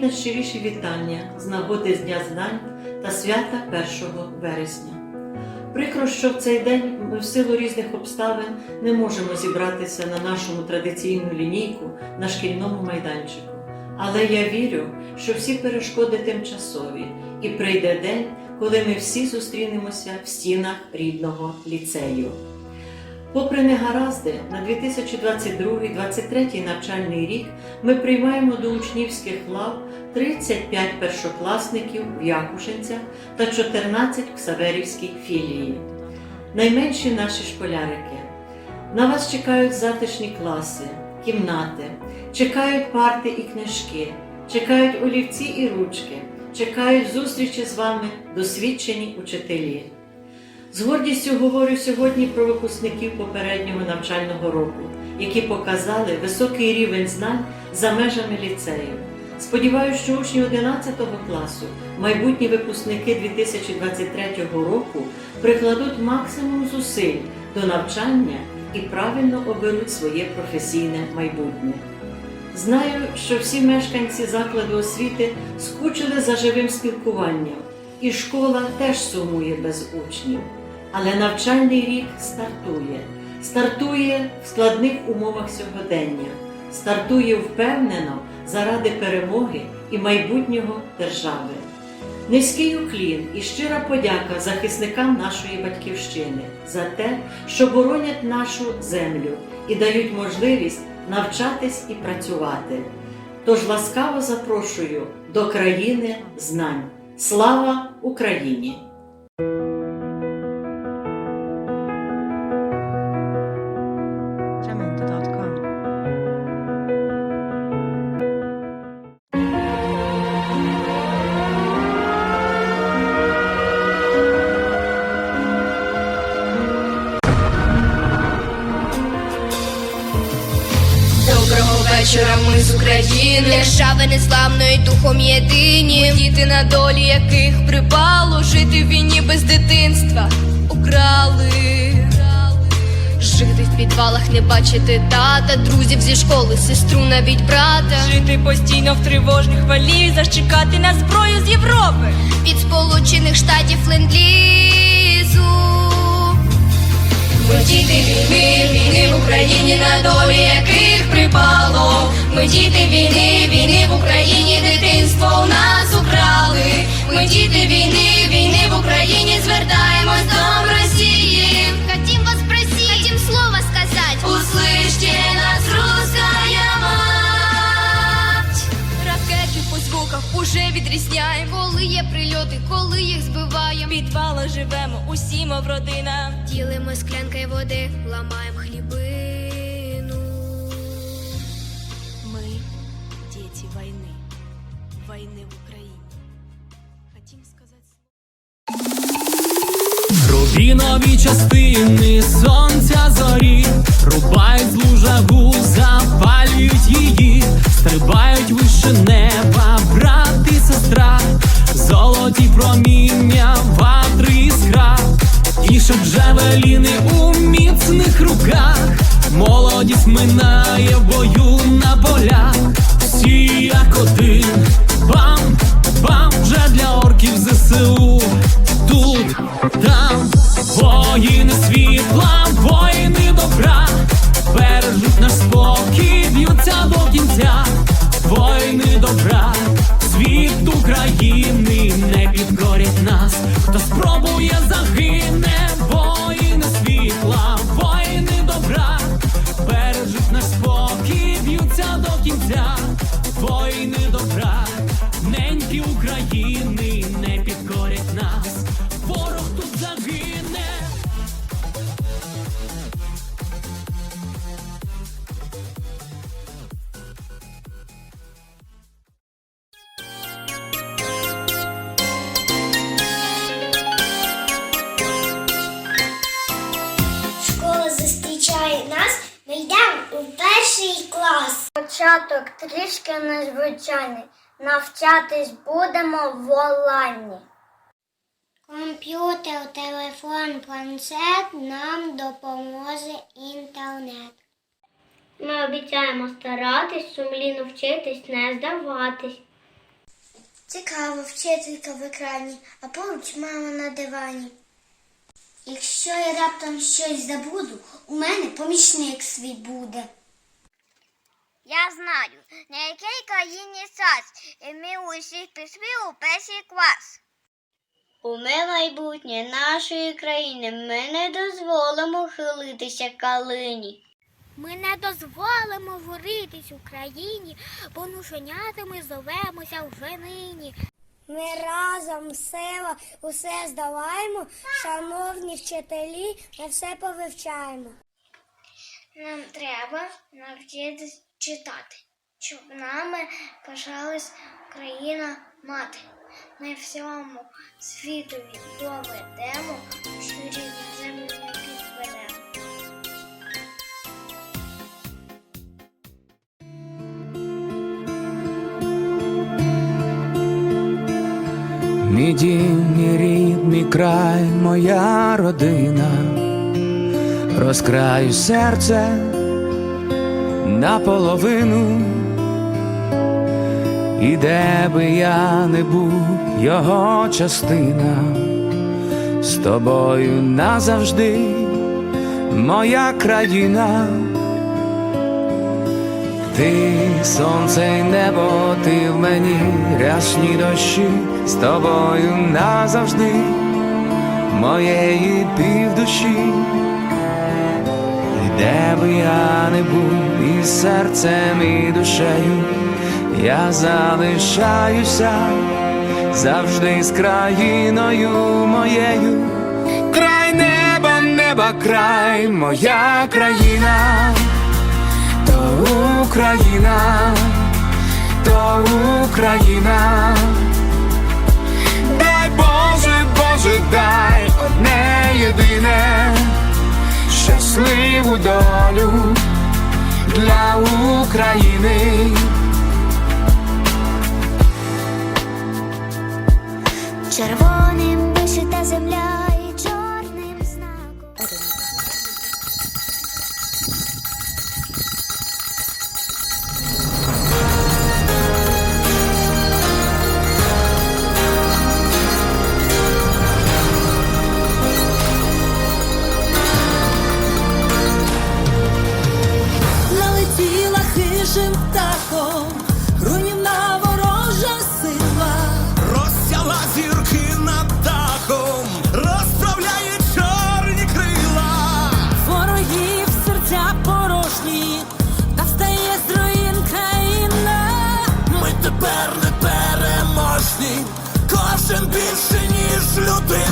Найщиріші вітання з нагоди з Дня знань та свята 1 вересня. Прикро, що в цей день ми в силу різних обставин не можемо зібратися на нашому традиційну лінійку на шкільному майданчику. Але я вірю, що всі перешкоди тимчасові, і прийде день, коли ми всі зустрінемося в стінах рідного ліцею. Попри негаразди, на 2022-2023 навчальний рік ми приймаємо до учнівських лав 35 першокласників в Якушинцях та 14 в Ксаверівській філії. Найменші наші школярики. На вас чекають затишні класи, кімнати, чекають парти і книжки, чекають олівці і ручки, чекають зустрічі з вами досвідчені учителі. З гордістю говорю сьогодні про випускників попереднього навчального року, які показали високий рівень знань за межами ліцею. Сподіваюся, що учні 11 класу, майбутні випускники 2023 року прикладуть максимум зусиль до навчання і правильно оберуть своє професійне майбутнє. Знаю, що всі мешканці закладу освіти скучили за живим спілкуванням, і школа теж сумує без учнів. Але навчальний рік стартує. Стартує в складних умовах сьогодення, стартує впевнено заради перемоги і майбутнього держави. Низький уклін і щира подяка захисникам нашої батьківщини за те, що боронять нашу землю і дають можливість навчатись і працювати. Тож ласкаво запрошую до країни знань. Слава Україні! України, держави незламної духом єдині. Діти на долі, яких припало жити в війні без дитинства. Украли. Жити в підвалах, не бачити тата, друзів зі школи, сестру, навіть брата. Жити постійно в тривожних валізах, чекати на зброю з Європи. Від Сполучених Штатів ленд-лізу. Ми діти війни, війни в Україні, на долі яких припало. Ми діти війни, війни в Україні, дитинство у нас украли. Ми діти війни, війни в Україні, звертаємось підвалах живемо, усі мов родина. Ділимо склянки води, ламаємо хлібину. Ми діти війни, війни в Україні. Хотім сказати Рубінові частини сонця зорі, рубають з лужагу, запалюють її, стрибають вище молодість минає в бою на полях, всі як один, бам, бам, вже для орків ЗСУ. Тут, там, воїни світла, воїни добра, неньки України не підкорять нас, ворог тут загине. Школа зустрічає нас, ми йдемо у. Початок трішки незвичайний. Навчатись будемо в онлайні. Комп'ютер, телефон, планшет нам допоможе інтернет. Ми обіцяємо старатись, сумлінно вчитись, не здаватись. Цікаво, вчителька в екрані, а поруч мама на дивані. Якщо я раптом щось забуду, у мене помічник свій буде. Я знаю, на якій країні час, і ми усі пішли у перший клас. У ми майбутнє нашої країни. Ми не дозволимо хилитися калині. Ми не дозволимо горитись Україні, бо нушенятами зовемося вже нині. Ми разом сила усе здаваємо, шановні вчителі, ми все повивчаємо. Нам треба навчитись читати, щоб нами пишалась Україна мати. Ми всьому світові доведемо, що рідну землю не підведемо. Мій дім, мій рід, мій край, моя родина, розкраю серце наполовину, і де би я не був, його частина, з тобою назавжди, моя країна. Ти сонце й небо, ти в мені рясні дощі. З тобою назавжди, моєї півдуші, де би я не був, і серцем, і душею, я залишаюся завжди з країною моєю. Край неба, неба, край, моя країна то Україна, то Україна, щасливу долю для України. Червоним вишита земля людина.